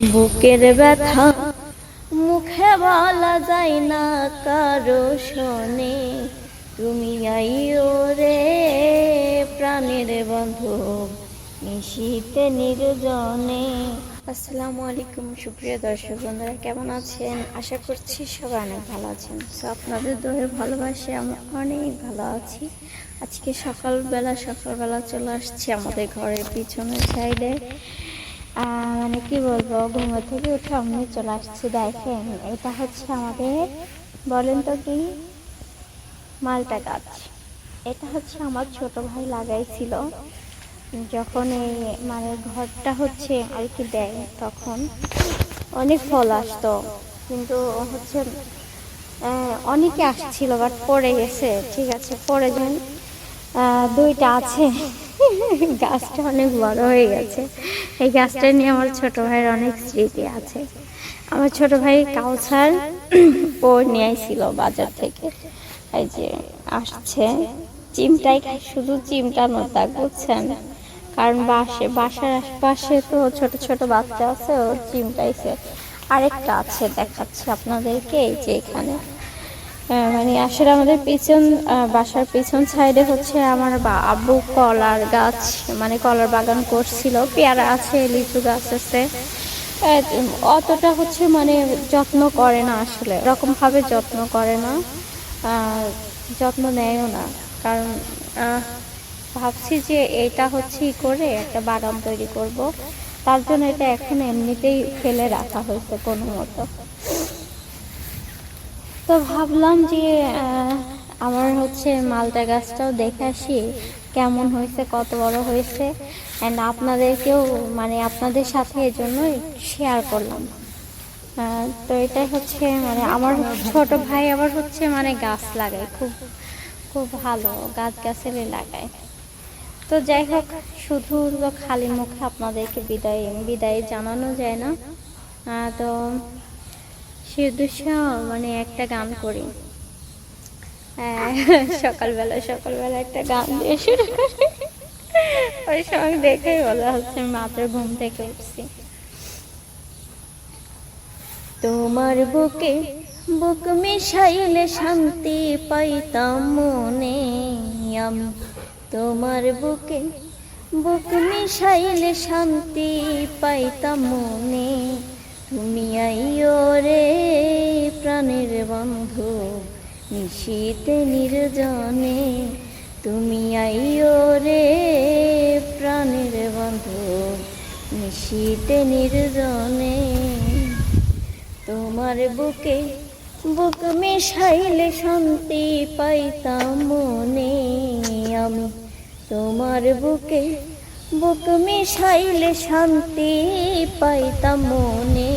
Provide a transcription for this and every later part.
বুকের ব্যথা। মুখে বলা যায় না কারও শোনে। তুমি আইও রে প্রাণের বন্ধু নিশীতে নির্জনে। আসসালামু আলাইকুম সুপ্রিয় দর্শক বন্ধুরা কেমন আছেন? আশা করছি সবাই অনেক ভালো আছেন। তো আপনাদের দোয়ে ভালোবাসে আমি অনেক ভালো আছি। আজকে সকালবেলা সকালবেলা চলে আসছি আমাদের ঘরের পিছনের সাইডে মানে কি বলব, ঘুম থেকে উঠে আমি চলে আসছি, দেখেন, এটা হচ্ছে আমাদের, বলেন তো কি, মালটা গাছ। এটা হচ্ছে আমার ছোট ভাই লাগাইছিল, যখন এই মানে ঘরটা হচ্ছে আর কি দেয়, তখন অনেক ফল আসতো, কিন্তু হচ্ছে অনেকে আসছিল বাট পড়ে গেছে, ঠিক আছে পড়ে যান দুইটা আছে। গাছটা অনেক বড় হয়ে গেছে। এই গাছটা নিয়ে আমার ছোট ভাইয়ের অনেক স্মৃতি আছে। আমার ছোট ভাই কাউসার ও নিয়ে আইছিল বাজার থেকে। এই যে আসছে। চিমটাই শুধু চিমটা নতা বুঝছেন কারণ বাসে, বাসার আশপাশে তো ছোট ছোট বাচ্চা আছে ও চিমটাইছে আরেকটা আছে দেখাচ্ছি আপনাদেরকে, এই যে এখানে। মানে আসলে আমাদের পিছন বাসার পিছন সাইডে হচ্ছে আমার বা- আব্বু কলার গাছ মানে কলার বাগান করছিল, পেয়ারা আছে, লিচু গাছ আছে। অতটা হচ্ছে মানে যত্ন করে না আসলে এরকম ভাবে যত্ন করে না। যত্ন নেয়ও না, কারণ ভাবছি যে এটা হচ্ছে করে একটা বাগান তৈরি করব। তার জন্য এটা এখন এমনিতেই ফেলে রাখা হয়েছে কোনো মতো। তো ভাবলাম যে আমার হচ্ছে মালটা গাছটাও দেখে আসি, কেমন হয়েছে, কত বড় হয়েছে অ্যান্ড আপনাদেরকেও মানে আপনাদের সাথে এই জন্য শেয়ার করলাম। তো এটাই হচ্ছে মানে আমার ছোট ভাই আবার হচ্ছে মানে গাছ লাগায়, খুব খুব ভালো, গাছ গাছালি লাগায়। তো যাই হোক, শুধু খালি মুখে আপনাদেরকে বিদায় বিদায় জানানো যায় না। তো সে উদ্দেশ্য মানে একটা গান করি। হ্যাঁ, সকালবেলা সকালবেলা একটা গান দিয়ে শুরু করি। ওই সময় দেখেই বলা হচ্ছে মাত্র ঘুম থেকে উঠছি। তোমার বুকে বুক মিশাইলে শান্তি পাইতাম মনে। আমি তোমার বুকে বুক মিশাইলে শান্তি পাইতাম মনে। তুমি আইও রে প্রাণের বন্ধু, নিশীতে নির্জনে। তুমি আইও রে প্রাণের বন্ধু, নিশীতে নির্জনে। তোমার বুকে বুক মিশাইলে শান্তি পাইতাম মনে। আমি তোমার বুকে বুক মিশাইলে শান্তি পাইতাম মনে।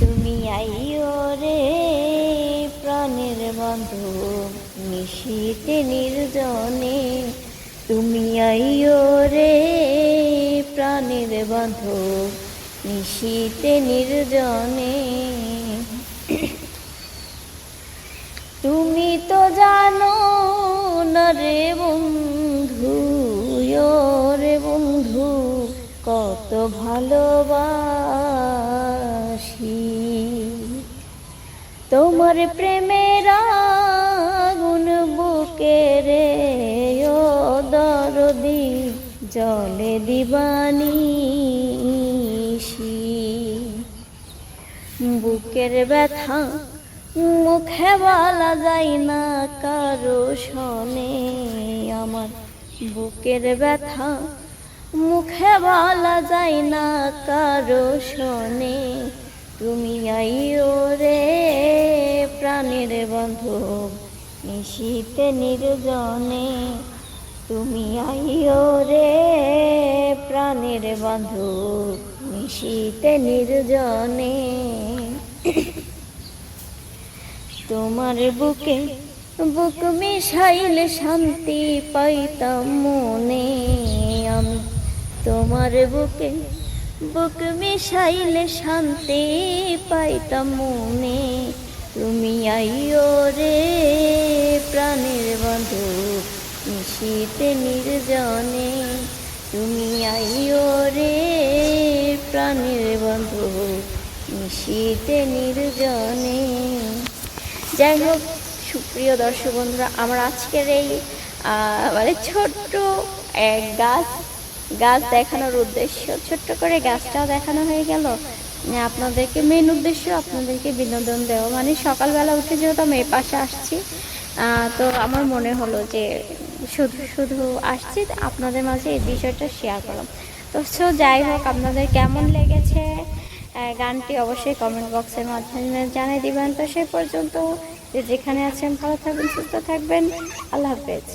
তুমি আইও রে প্রাণের বন্ধু নিশীতে নির্জনে। তুমি আইও রে প্রাণের বন্ধু নিশীতে নির্জনে। তুমি তো জানো না রে বন্ধু কত ভালোবাসি। তোমার প্রেমের আগুন বুকে রে ও দরদি, জলে দিবানিশি। বুকের ব্যথা মুখে বলা যায় না, কারও শোনে আমার বুকের ব্যথা মুখে বলা যায় না কারও শোনে। তুমি আইও রে প্রাণের বন্ধু, নিশীতে নির্জনে। তুমি আইও রে প্রাণের বন্ধু, নিশীতে নির্জনে। তোমার বুকে বুক মিশাইলে শান্তি পাইতাম মনে। আমি তোমার বুকে, বুক মিশাইলে শান্তি পাইতাম মনে। তুমি আইও রে প্রাণের বন্ধু, নিশীতে নির্জনে। তুমি আইও রে প্রাণের বন্ধু, নিশীতে নির্জনে। যাই হোক, সুপ্রিয় দর্শক বন্ধুরা, আমার আজকের এই মানে ছোট্ট এক গাছ গাছ দেখানোর উদ্দেশ্য, ছোট্ট করে গাছটাও দেখানো হয়ে গেল। আপনাদেরকে মেন উদ্দেশ্য, আপনাদেরকে বিনোদন দেওয়া। মানে সকালবেলা উঠে যেহেতু আমি পাশে আসছি তো আমার মনে হলো যে শুধু শুধু আসছি, আপনাদের মাঝে এই বিষয়টা শেয়ার করলাম। তো সো যাই হোক, আপনাদের কেমন লেগেছে? গানটি অবশ্যই কমেন্ট বক্সের মাধ্যমে জানিয়ে দিবেন। তো সে পর্যন্ত যে যেখানে আছেন, ভালো থাকবেন, সুস্থ থাকবেন। আল্লাহ হাফেজ।